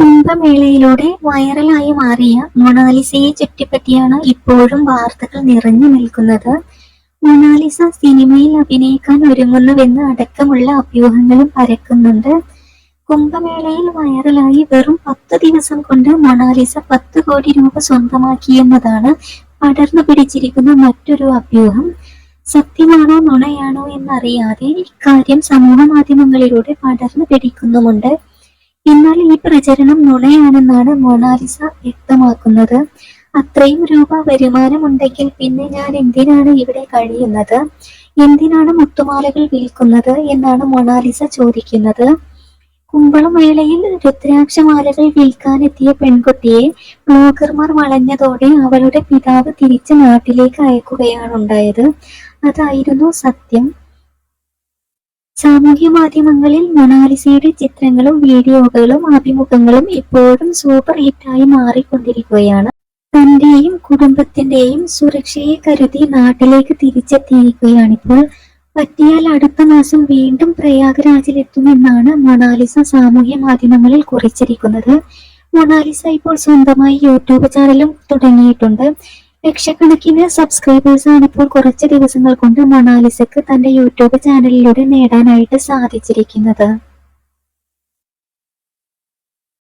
കുംഭമേളയിലൂടെ വൈറലായി മാറിയ മൊണാലിസയെ ചുറ്റിപ്പറ്റിയാണ് ഇപ്പോഴും വാർത്തകൾ നിറഞ്ഞു നിൽക്കുന്നത്. മൊണാലിസ സിനിമയിൽ അഭിനയിക്കാൻ ഒരുങ്ങുന്നുവെന്ന് അടക്കമുള്ള അഭ്യൂഹങ്ങളും പരക്കുന്നുണ്ട്. കുംഭമേളയിൽ വൈറലായി വെറും പത്ത് ദിവസം കൊണ്ട് മൊണാലിസ പത്ത് കോടി രൂപ സ്വന്തമാക്കിയെന്നതാണ് പടർന്നു പിടിച്ചിരിക്കുന്ന മറ്റൊരു അഭ്യൂഹം. സത്യമാണോ നുണയാണോ എന്നറിയാതെ ഇക്കാര്യം സമൂഹ മാധ്യമങ്ങളിലൂടെ പടർന്നു പിടിക്കുന്നുമുണ്ട്. എന്നാൽ ഈ പ്രചരണം നുണയാണെന്നാണ് മൊണാലിസ വ്യക്തമാക്കുന്നത്. അത്രയും രൂപ വരുമാനമുണ്ടെങ്കിൽ പിന്നെ ഞാൻ എന്തിനാണ് ഇവിടെ കഴിയുന്നത്? എന്തിനാണ് മുത്തുമാലകൾ വിൽക്കുന്നത് എന്നാണ് മൊണാലിസ ചോദിക്കുന്നത്. കുമ്പളമേളയിൽ രുദ്രാക്ഷമാലകൾ വിൽക്കാനെത്തിയ പെൺകുട്ടിയെ ബ്ലോഗർമാർ വളഞ്ഞതോടെ അവളുടെ പിതാവ് തിരിച്ച് നാട്ടിലേക്ക് അയക്കുകയാണ് ഉണ്ടായത് അതായിരുന്നു സത്യം. സാമൂഹ്യ മാധ്യമങ്ങളിൽ മൊണാലിസയുടെ ചിത്രങ്ങളും വീഡിയോകളും അഭിമുഖങ്ങളും ഇപ്പോഴും സൂപ്പർ ഹിറ്റായി മാറിക്കൊണ്ടിരിക്കുകയാണ്. തന്റെയും കുടുംബത്തിന്റെയും സുരക്ഷയെ കരുതി നാട്ടിലേക്ക് തിരിച്ചെത്തിയിരിക്കുകയാണിപ്പോൾ. പറ്റിയാൽ അടുത്ത മാസം വീണ്ടും പ്രയാഗ്രാജിലെത്തുമെന്നാണ് മൊണാലിസ സാമൂഹ്യ മാധ്യമങ്ങളിൽ കുറിച്ചിരിക്കുന്നത്. മൊണാലിസ ഇപ്പോൾ സ്വന്തമായി യൂട്യൂബ് ചാനലും തുടങ്ങിയിട്ടുണ്ട്. ലക്ഷക്കണക്കിന് സബ്സ്ക്രൈബേഴ്സ് ആണ് ഇപ്പോൾ കുറച്ച് ദിവസങ്ങൾ കൊണ്ട് മണാലിസക്ക് തന്റെ യൂട്യൂബ് ചാനലിലൂടെ നേടാനായിട്ട് സാധിച്ചിരിക്കുന്നത്.